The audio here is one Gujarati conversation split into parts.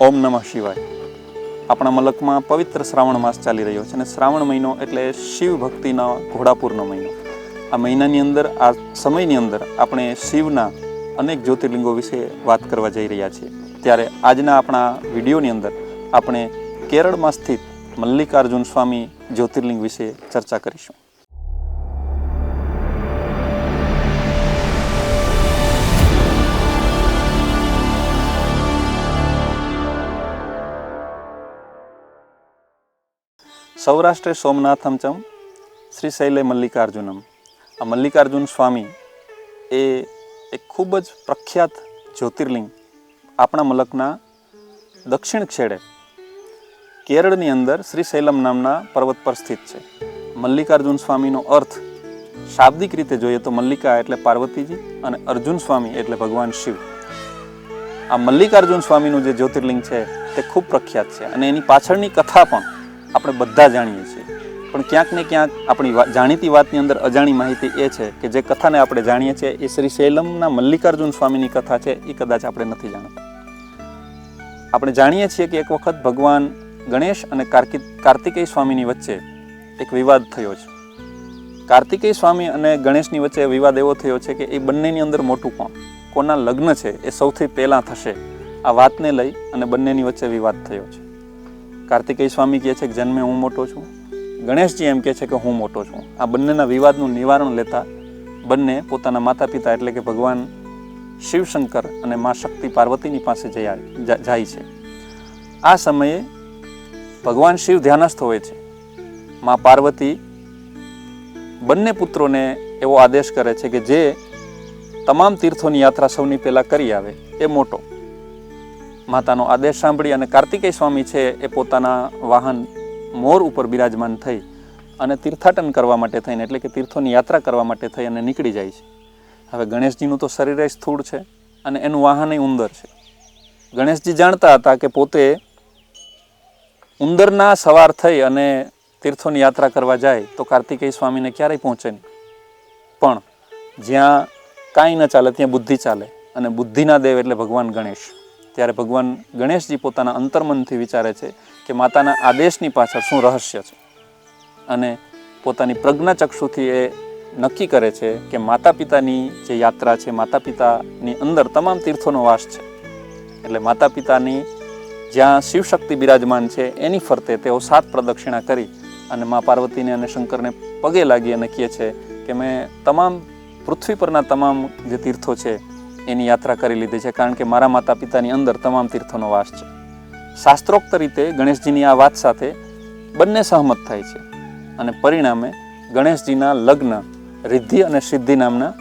ઓમ નમઃ શિવાય. આપણા મલકમાં પવિત્ર શ્રાવણ માસ ચાલી રહ્યો છે અને શ્રાવણ મહિનો એટલે શિવ ભક્તિના ઘોડાપુરનો મહિનો. આ મહિનાની અંદર, આ સમયની અંદર આપણે શિવના અનેક જ્યોતિર્લિંગો વિશે વાત કરવા જઈ રહ્યા છીએ. ત્યારે આજના આપણા વિડીયોની અંદર આપણે કેરળમાં સ્થિત મલ્લિકાર્જુન સ્વામી જ્યોતિર્લિંગ વિશે ચર્ચા કરીશું. સૌરાષ્ટ્રે સોમનાથમ ચમ, શ્રી શૈલે મલ્લિકાર્જુનમ. આ મલ્લિકાર્જુન સ્વામી એ એક ખૂબ જ પ્રખ્યાત જ્યોતિર્લિંગ આપણા મલકના દક્ષિણ છેડે કેરળની અંદર શ્રી શૈલમ નામના પર્વત પર સ્થિત છે. મલ્લિકાર્જુન સ્વામીનો અર્થ શાબ્દિક રીતે જોઈએ તો મલ્લિકા એટલે પાર્વતીજી અને અર્જુન સ્વામી એટલે ભગવાન શિવ. આ મલ્લિકાર્જુન સ્વામીનું જે જ્યોતિર્લિંગ છે તે ખૂબ પ્રખ્યાત છે અને એની પાછળની કથા પણ આપણે બધા જાણીએ છીએ. પણ ક્યાંક ને ક્યાંક આપણી જાણીતી વાતની અંદર અજાણી માહિતી એ છે કે જે કથાને આપણે જાણીએ છીએ એ શ્રી શૈલમના મલ્લિકાર્જુન સ્વામીની કથા છે, એ કદાચ આપણે નથી જાણતા. આપણે જાણીએ છીએ કે એક વખત ભગવાન ગણેશ અને કાર્તિક કાર્તિકેય સ્વામીની વચ્ચે એક વિવાદ થયો છે. કાર્તિકેય સ્વામી અને ગણેશની વચ્ચે વિવાદ એવો થયો છે કે એ બંનેની અંદર મોટું કોણ? કોના લગ્ન છે એ સૌથી પહેલાં થશે. આ વાતને લઈ અને બંનેની વચ્ચે વિવાદ થયો છે. કાર્તિકેય સ્વામી કહે છે કે જન્મે હું મોટો છું. ગણેશજી એમ કહે છે કે હું મોટો છું. આ બંનેના વિવાદનું નિવારણ લેતા બંને પોતાના માતા પિતા એટલે કે ભગવાન શિવશંકર અને મા શક્તિ પાર્વતીની પાસે જઈ જાય છે. આ સમયે ભગવાન શિવ ધ્યાનસ્થ હોય છે. મા પાર્વતી બંને પુત્રોને એવો આદેશ કરે છે કે જે તમામ તીર્થોની યાત્રા સૌની પહેલાં કરી આવે. એ મોટો. માતાનો આદેશ સાંભળી અને કાર્તિકેય સ્વામી છે એ પોતાના વાહન મોર ઉપર બિરાજમાન થઈ અને તીર્થાટન કરવા માટે થઈને, એટલે કે તીર્થોની યાત્રા કરવા માટે થઈ અને નીકળી જાય છે. હવે ગણેશજીનું તો શરીર સ્થૂળ છે અને એનું વાહન ઉંદર છે. ગણેશજી જાણતા હતા કે પોતે ઉંદરના સવાર થઈ અને તીર્થોની યાત્રા કરવા જાય તો કાર્તિકેય સ્વામીને ક્યારેય પહોંચે નહીં. પણ જ્યાં કાંઈ ન ચાલે, ત્યાં બુદ્ધિ ચાલે અને બુદ્ધિના દેવ એટલે ભગવાન ગણેશ. ત્યારે ભગવાન ગણેશજી પોતાના અંતર્મનથી વિચારે છે કે માતાના આદેશની પાછળ શું રહસ્ય છે. અને પોતાની પ્રજ્ઞાચક્ષુથી એ નક્કી કરે છે કે માતા પિતાની જે યાત્રા છે માતા પિતાની અંદર તમામ તીર્થોનો વાસ છે. એટલે માતા પિતાની જ્યાં શિવશક્તિ બિરાજમાન છે, એની ફરતે તેઓ સાત પ્રદક્ષિણા કરી અને મા પાર્વતીને અને શંકરને પગે લાગી અને કહે છે કે મેં તમામ પૃથ્વી પરના તમામ જે તીર્થો છે એની યાત્રા કરી લીધી છે કારણ કે મારા માતા પિતાની અંદર તમામ તીર્થોનો વાસ છે. શાસ્ત્રોક્ત રીતે ગણેશજીની આ વાત સાથે બંને સહમત થાય છે અને પરિણામે ગણેશજીના લગ્ન રિદ્ધિ અને સિદ્ધિ નામના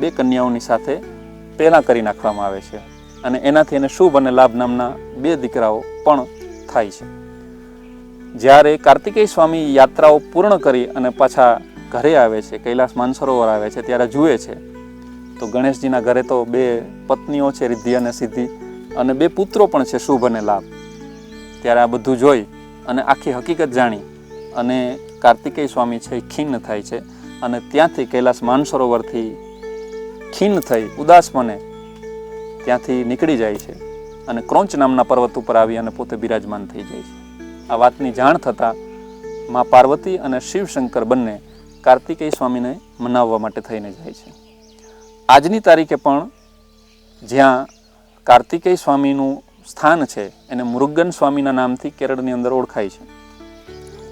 બે કન્યાઓની સાથે પહેલાં કરી નાખવામાં આવે છે અને એનાથી એને શુભ અને લાભ નામના બે દીકરાઓ પણ થાય છે. જ્યારે કાર્તિકેય સ્વામી યાત્રાઓ પૂર્ણ કરી અને પાછા ઘરે આવે છે, કૈલાસ માનસરોવર આવે છે, ત્યારે જુએ છે તો ગણેશજીના ઘરે તો બે પત્નીઓ છે રિદ્ધિ અને સિદ્ધિ અને બે પુત્રો પણ છે શુભ અને લાભ. ત્યારે આ બધું જોઈ અને આખી હકીકત જાણી અને કાર્તિકેય સ્વામી છે એ ખિન્ન થાય છે અને ત્યાંથી કૈલાસ માનસરોવરથી ખીન્ન થઈ ઉદાસ મને ત્યાંથી નીકળી જાય છે અને ક્રોંચ નામના પર્વત ઉપર આવી અને પોતે બિરાજમાન થઈ જાય છે. આ વાતની જાણ થતાં મા પાર્વતી અને શિવશંકર બંને કાર્તિકેય સ્વામીને મનાવવા માટે થઈને જાય છે. આજની તારીખે પણ જ્યાં કાર્તિકેય સ્વામીનું સ્થાન છે, એને મુરુગન સ્વામીના નામથી કેરળની અંદર ઓળખાય છે.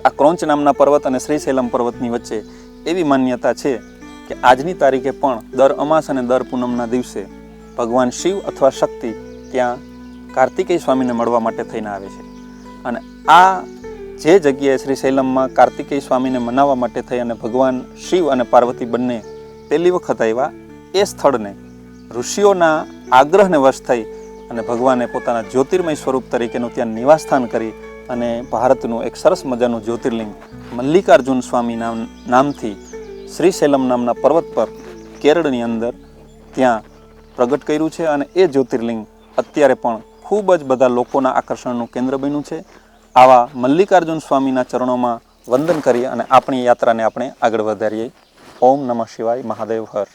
આ ક્રોંચ નામના પર્વત અને શ્રીશૈલમ પર્વતની વચ્ચે એવી માન્યતા છે કે આજની તારીખે પણ દર અમાસ અને દર પૂનમના દિવસે ભગવાન શિવ અથવા શક્તિ ત્યાં કાર્તિકેય સ્વામીને મળવા માટે થઈને આવે છે. અને આ જે જગ્યાએ શ્રીશૈલમમાં કાર્તિકેય સ્વામીને મનાવવા માટે થઈ અને ભગવાન શિવ અને પાર્વતી બંને પહેલી વખત આવ્યા એ સ્થળને ઋષિઓના આગ્રહને વશ થઈ અને ભગવાને પોતાના જ્યોતિર્મય સ્વરૂપ તરીકેનું ત્યાં નિવાસસ્થાન કરી અને ભારતનું એક સરસ મજાનું જ્યોતિર્લિંગ મલ્લિકાર્જુન સ્વામી નામ, નામથી શ્રીશૈલમ નામના પર્વત પર કેરળની અંદર ત્યાં પ્રગટ કર્યું છે અને એ જ્યોતિર્લિંગ અત્યારે પણ ખૂબ જ બધા લોકોના આકર્ષણનું કેન્દ્ર બન્યું છે. આવા મલ્લિકાર્જુન સ્વામીના ચરણોમાં વંદન કરી અને આપણી યાત્રાને આપણે આગળ વધારીએ. ઓમ નમઃ શિવાય મહાદેવ હર.